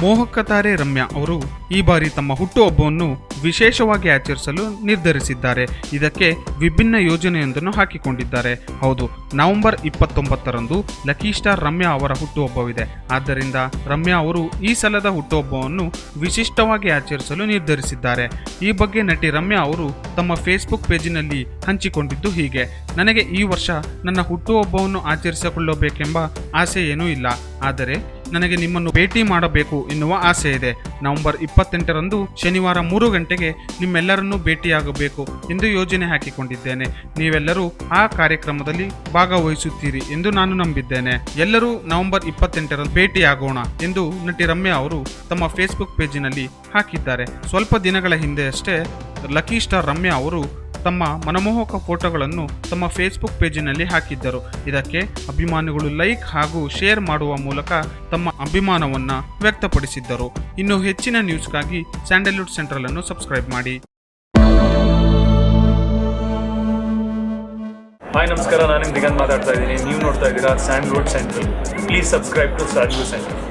ಮೋಹಕ ತಾರೆ ರಮ್ಯಾ ಅವರು ಈ ಬಾರಿ ತಮ್ಮ ಹುಟ್ಟುಹಬ್ಬವನ್ನು ವಿಶೇಷವಾಗಿ ಆಚರಿಸಲು ನಿರ್ಧರಿಸಿದ್ದಾರೆ. ಇದಕ್ಕೆ ವಿಭಿನ್ನ ಯೋಜನೆಯೊಂದನ್ನು ಹಾಕಿಕೊಂಡಿದ್ದಾರೆ. ಹೌದು, ನವೆಂಬರ್ ಇಪ್ಪತ್ತೊಂಬತ್ತರಂದು ಲಕ್ಕಿ ಸ್ಟಾರ್ ರಮ್ಯಾ ಅವರ ಹುಟ್ಟುಹಬ್ಬವಿದೆ. ಆದ್ದರಿಂದ ರಮ್ಯಾ ಅವರು ಈ ಸಲದ ಹುಟ್ಟುಹಬ್ಬವನ್ನು ವಿಶಿಷ್ಟವಾಗಿ ಆಚರಿಸಲು ನಿರ್ಧರಿಸಿದ್ದಾರೆ. ಈ ಬಗ್ಗೆ ನಟಿ ರಮ್ಯಾ ಅವರು ತಮ್ಮ ಫೇಸ್ಬುಕ್ ಪೇಜಿನಲ್ಲಿ ಹಂಚಿಕೊಂಡಿದ್ದು ಹೀಗೆ, ನನಗೆ ಈ ವರ್ಷ ನನ್ನ ಹುಟ್ಟುಹಬ್ಬವನ್ನು ಆಚರಿಸಿಕೊಳ್ಳಬೇಕೆಂಬ ಆಸೆ ಏನೂ ಇಲ್ಲ. ಆದರೆ ನನಗೆ ನಿಮ್ಮನ್ನು ಭೇಟಿ ಮಾಡಬೇಕು ಎನ್ನುವ ಆಸೆ ಇದೆ. ನವೆಂಬರ್ ಇಪ್ಪತ್ತೆಂಟರಂದು ಶನಿವಾರ ಮೂರು ಗಂಟೆಗೆ ನಿಮ್ಮೆಲ್ಲರನ್ನೂ ಭೇಟಿಯಾಗಬೇಕು ಎಂದು ಯೋಜನೆ ಹಾಕಿಕೊಂಡಿದ್ದೇನೆ. ನೀವೆಲ್ಲರೂ ಆ ಕಾರ್ಯಕ್ರಮದಲ್ಲಿ ಭಾಗವಹಿಸುತ್ತೀರಿ ಎಂದು ನಾನು ನಂಬಿದ್ದೇನೆ. ಎಲ್ಲರೂ ನವೆಂಬರ್ ಇಪ್ಪತ್ತೆಂಟರಂದು ಭೇಟಿಯಾಗೋಣ ಎಂದು ನಟಿ ರಮ್ಯಾ ಅವರು ತಮ್ಮ ಫೇಸ್ಬುಕ್ ಪೇಜಿನಲ್ಲಿ ಹಾಕಿದ್ದಾರೆ. ಸ್ವಲ್ಪ ದಿನಗಳ ಹಿಂದೆಯಷ್ಟೇ ಲಕ್ಕಿ ಸ್ಟಾರ್ ರಮ್ಯಾ ಅವರು ತಮ್ಮ ಮನಮೋಹಕ ಫೋಟೋಗಳನ್ನು ತಮ್ಮ ಫೇಸ್ಬುಕ್ ಪೇಜಿನಲ್ಲಿ ಹಾಕಿದ್ದರು. ಇದಕ್ಕೆ ಅಭಿಮಾನಿಗಳು ಲೈಕ್ ಹಾಗೂ ಶೇರ್ ಮಾಡುವ ಮೂಲಕ ತಮ್ಮ ಅಭಿಮಾನವನ್ನು ವ್ಯಕ್ತಪಡಿಸಿದ್ದರು. ಇನ್ನು ಹೆಚ್ಚಿನ ನ್ಯೂಸ್ಗಾಗಿ ಸ್ಯಾಂಡಲ್ವುಡ್ ಸೆಂಟ್ರಲ್ ಅನ್ನು ಸಬ್ಸ್ಕ್ರೈಬ್ ಮಾಡಿ. ಹಾಯ್, ನಮಸ್ಕಾರ. ನಾನು ದಿಗಂತ್ ಮಾತಾಡ್ತಾ ಇದ್ದೀನಿ. ನೀವು ನೋಡ್ತಾ ಇದ್ದೀರಾ Sandalwood Central. Please subscribe to Sandalwood